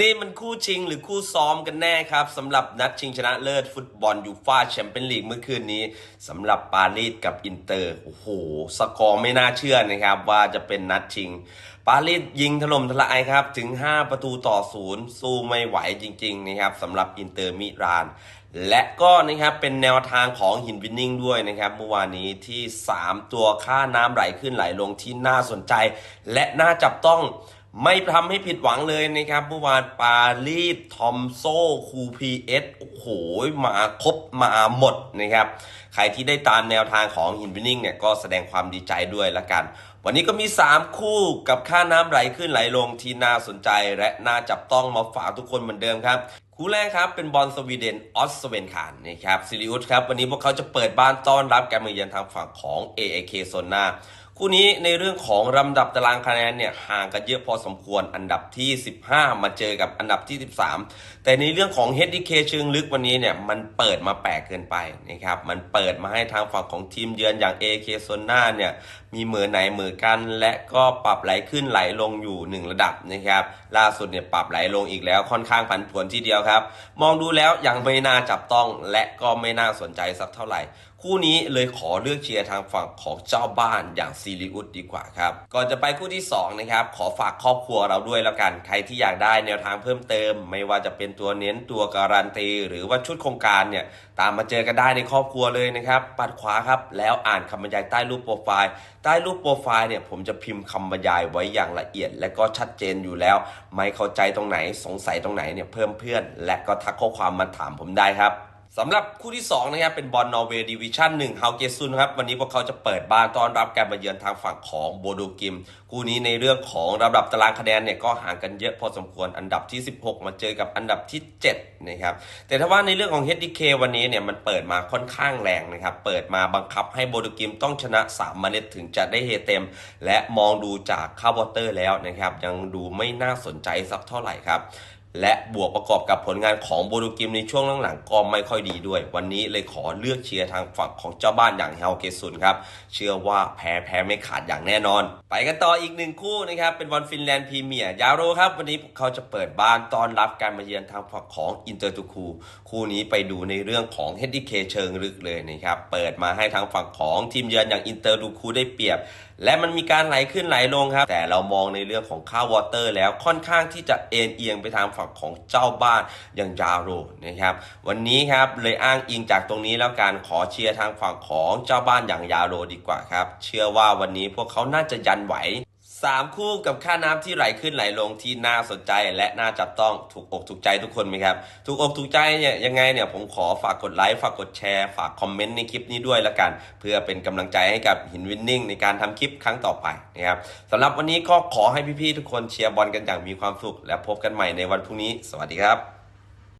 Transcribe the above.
นี่มันคู่ชิงหรือคู่ซ้อมกันแน่ครับสำหรับนัดชิงชนะเลิศฟุตบอลยูฟ่าแชมเปี้ยนลีกเมื่อคืนนี้สำหรับปารีสกับอินเตอร์โอ้โหสกอร์ไม่น่าเชื่อนะครับ ว่าจะเป็นนัดชิง ปารีสยิงถล่มทลายครับ ถึง 5 ประตูต่อศูนย์สู้ไม่ไหวจริง ๆ นะครับสำหรับอินเตอร์มิราน และก็นะครับเป็นแนวทางของหินวินนิ่งด้วยนะครับเมื่อวานนี้ที่ 3 ตัวค่าน้ำไหลขึ้นไหลลงที่น่าสนใจ และน่าจับต้อง ไม่ทำให้ผิดหวังเลยนะครับเมื่อวานปารีสทอมโซคูพีเอสโอ้โหมาครบมาหมดนะครับ ใครที่ได้ตามแนวทางของหินวินนิ่งเนี่ยก็แสดงความดีใจด้วยละกัน วันนี้ก็มี 3 คู่กับค่าน้ำไหลขึ้นไหลลงที่น่าสนใจและน่าจับต้องมาฝากทุกคนเหมือนเดิมครับคู่แรกครับเป็นบอลสวีเดนออสเวนคานนะครับซิลิอุสครับวันนี้พวกเขาจะเปิดบ้านต้อนรับการมาเยือนทางฝั่งของ AAK โซนา คู่นี้ในเรื่องของลำดับตารางคะแนนเนี่ยห่างกันเยอะพอสมควรอันดับที่ 15 มาเจอกับอันดับที่ 13 แต่ในเรื่องของ HDK เชิงลึกวันนี้เนี่ยมันเปิดมาแปลกเกินไปนะครับมันเปิดมาให้ทางฝั่งของทีมเยือนอย่าง AK โซน่าเนี่ยมีเหมือไหนเหมือกัน และก็ปรับไหลขึ้นไหลลงอยู่ 1 ระดับนะครับล่าสุดเนี่ยปรับไหลลงอีกแล้วค่อนข้างผันผวนทีเดียวครับ มองดูแล้วยังไม่น่าจับต้องและก็ไม่น่าสนใจสักเท่าไหร่ คู่นี้เลยขอเลือกเชียร์ทางฝั่งของเจ้าบ้านอย่างซีรีอุสดีกว่าครับ ก่อนจะไปคู่ที่ 2 นะครับ ขอฝากครอบครัวเราด้วยแล้วกัน ใครที่อยากได้แนวทางเพิ่มเติม ไม่ว่าจะเป็นตัวเน้นตัวการันตี หรือว่าชุดโครงการเนี่ย ตามมาเจอกันได้ในครอบครัวเลยนะครับ ปัดขวาครับ แล้วอ่านคำบรรยายใต้รูปโปรไฟล์ ใต้รูปโปรไฟล์เนี่ยผมจะพิมพ์คำบรรยายไว้อย่างละเอียด และก็ชัดเจนอยู่แล้ว ไม่เข้าใจตรงไหนสงสัยตรงไหนเนี่ยเพิ่มเพื่อน และก็ทักข้อความมาถามผมได้ครับ สำหรับคู่ที่ 2 นะครับ เป็นบอลนอร์เวย์ดิวิชั่น1เฮาเกซุนครับ วันนี้พวกเขาจะเปิดบ้านต้อนรับการมาเยือนทางฝั่งของโบโดกิม คู่นี้ในเรื่องของระดับตารางคะแนนเนี่ยก็ห่างกันเยอะพอสมควรอันดับที่ 16 มาเจอกับอันดับที่ 7 นะครับ แต่ถ้าว่าในเรื่องของ HDK วันนี้เนี่ยมันเปิดมาค่อนข้างแรงนะครับ เปิดมาบังคับให้โบโดกิมต้องชนะ 3 เมล็ดถึงจะได้เฮเต็ม และมองดูจากค่าวอเตอร์แล้วนะครับยังดูไม่น่าสนใจสักเท่าไหร่ครับ และบวกประกอบกับผลงานของโบดูกิมในช่วงหลังๆก็ไม่ค่อยดีด้วย วันนี้เลยขอเลือกเชียร์ทางฝั่งของเจ้าบ้านอย่างเฮลเกซุนครับ เชื่อว่าแพ้แพ้ไม่ขาดอย่างแน่นอน ไปกันต่ออีกหนึ่งคู่นะครับ เป็นบอลฟินแลนด์พรีเมียร์ยาโรครับ วันนี้พวกเขาจะเปิดบ้านต้อนรับการมาเยือนทางฝั่งของอินเตอร์ตูคูคู่นี้ไปดูในเรื่องของ HDK เชิงลึกเลยนะครับเปิดมาให้ทางฝั่งของทีมเยือนอย่างอินเตอร์ตูคูได้เปรียบ และมันมีการไหลขึ้นไหลลงครับ แต่เรามองในเรื่องของค่าวอเตอร์ แล้วค่อนข้างที่จะเอ็นเอียงไปทางฝั่งของเจ้าบ้านอย่างยาโรนะครับวันนี้ครับเลยอ้างอิงจากตรงนี้แล้วการขอเชียร์ทางฝั่งของเจ้าบ้านอย่างยาโรดีกว่าครับ เชื่อว่าวันนี้พวกเขาน่าจะยันไหว สามคู่กับค่าน้ำที่ไหลขึ้นไหลลงที่น่าสนใจและน่าจับต้องถูกอกถูกใจทุกคนไหมครับ ถูกอกถูกใจเนี่ยยังไงเนี่ยผมขอฝากกดไลค์ฝากกดแชร์ฝากคอมเมนต์ในคลิปนี้ด้วยละกัน เพื่อเป็นกำลังใจให้กับหินวินนิ่งในการทำคลิปครั้งต่อไปนะครับสำหรับวันนี้ก็ขอให้พี่ๆทุกคนเชียร์บอลกันอย่างมีความสุข และพบกันใหม่ในวันพรุ่งนี้ สวัสดีครับ